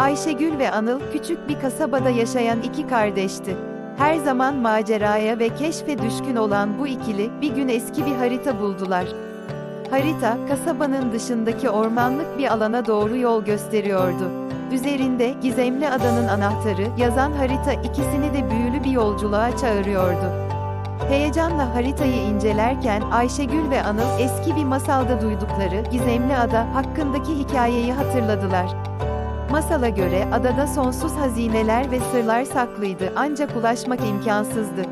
Ayşegül ve Anıl küçük bir kasabada yaşayan iki kardeşti. Her zaman maceraya ve keşfe düşkün olan bu ikili bir gün eski bir harita buldular. Harita, kasabanın dışındaki ormanlık bir alana doğru yol gösteriyordu. Üzerinde gizemli adanın anahtarı yazan harita ikisini de büyülü bir yolculuğa çağırıyordu. Heyecanla haritayı incelerken Ayşegül ve Anıl eski bir masalda duydukları gizemli ada hakkındaki hikayeyi hatırladılar. Masala göre adada sonsuz hazineler ve sırlar saklıydı ancak ulaşmak imkansızdı.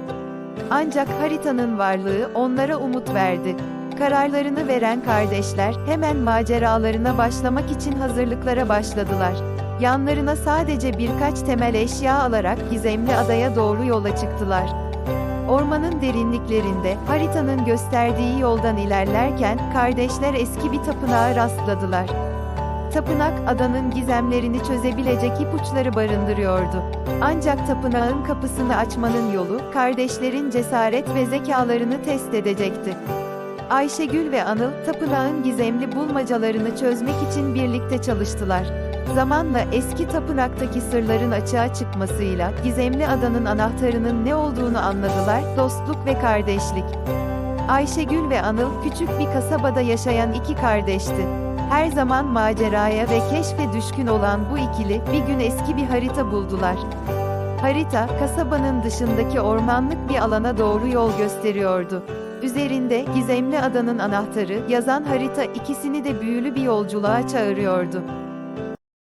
Ancak haritanın varlığı onlara umut verdi. Kararlarını veren kardeşler hemen maceralarına başlamak için hazırlıklara başladılar. Yanlarına sadece birkaç temel eşya alarak gizemli adaya doğru yola çıktılar. Ormanın derinliklerinde haritanın gösterdiği yoldan ilerlerken kardeşler eski bir tapınağa rastladılar. Tapınak adanın gizemlerini çözebilecek ipuçları barındırıyordu. Ancak tapınağın kapısını açmanın yolu kardeşlerin cesaret ve zekalarını test edecekti. Ayşegül ve Anıl tapınağın gizemli bulmacalarını çözmek için birlikte çalıştılar. Zamanla eski tapınaktaki sırların açığa çıkmasıyla gizemli adanın anahtarının ne olduğunu anladılar, dostluk ve kardeşlik. Ayşegül ve Anıl küçük bir kasabada yaşayan iki kardeşti. Her zaman maceraya ve keşfe düşkün olan bu ikili bir gün eski bir harita buldular. Harita, kasabanın dışındaki ormanlık bir alana doğru yol gösteriyordu. Üzerinde gizemli adanın anahtarı yazan harita ikisini de büyülü bir yolculuğa çağırıyordu.